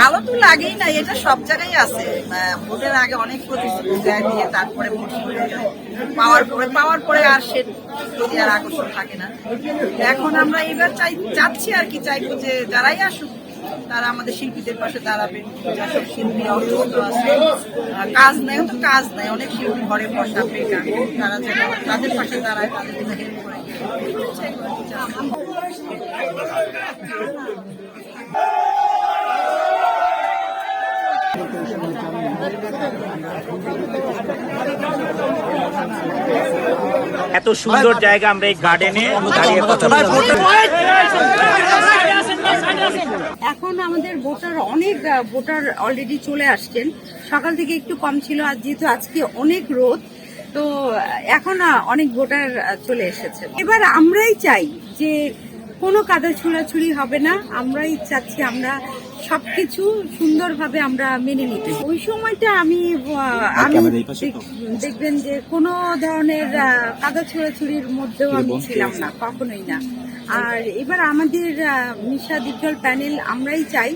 ভালো তো লাগেই না, এটা সব জায়গায় আছে। ভোটের আগে অনেক প্রতিশ্রুতি দেয় তারপরে ভোট। পাওয়ার পরে পাওয়ার পরে আর সে প্রতি আর আকর্ষণ থাকে না। এখন আমরা এবার চাই, চাচ্ছি আর কি, চাইব যে যারাই আসুক, তারা আমাদের শিল্পীদের পাশে দাঁড়াবে। শিল্পী আছে কাজ নেই তো কাজ নেই। অনেক শিল্পী ঘরে বসা বেকার তারা যেন তাদের পাশে দাঁড়ায়, তাদের হেল্প করে এটাই চাইব আর কি, চাচ্ছি। এত সুন্দর জায়গা আমরা এই গার্ডেনে দাঁড়িয়ে কথা এখন আমাদের ভোটার অনেক ভোটার অলরেডি চলে আসছেন। সকাল থেকে একটু কম ছিল আর যেহেতু আজকে অনেক রোদ তো এখন অনেক ভোটার চলে এসেছে। এবার আমরাই চাই যে কোনো কাদা ছুড়াছুড়ি হবে না। আমরাই চাচ্ছি আমরা সবকিছু সুন্দরভাবে আমরা মেনে নিতে। ওই সময়টা আমি আমি দেখবেন যে কোনো ধরনের কাদা ছোড়াছুড়ির মধ্যেও আমি ছিলাম না কখনোই না। আর এবার আমাদের মিশা ডিজিটাল প্যানেল আমরাই চাই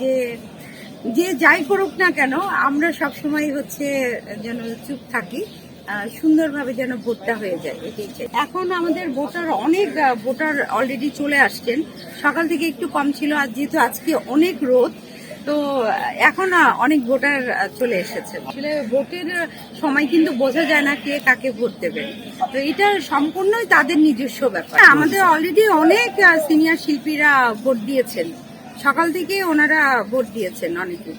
যে যে যাই করুক না কেন আমরা সব সময় হচ্ছে যেন চুপ থাকি। সুন্দরভাবে যেন ভোটটা হয়ে যায়, এটাই চাই। এখন আমাদের ভোটার অনেক ভোটার অলরেডি চলে আসছেন। সকাল থেকে একটু কম ছিল আর যেহেতু আজকে অনেক রোদ, তো এখন অনেক ভোটার চলে এসেছে আসলে ভোটের সময় কিন্তু বোঝা যায় না কে কাকে ভোট দেবে। তো এটা সম্পূর্ণই তাদের নিজস্ব ব্যাপার। আমাদের অলরেডি অনেক সিনিয়র শিল্পীরা ভোট দিয়েছেন। সকাল থেকে ওনারা ভোট দিয়েছেন অনেকে।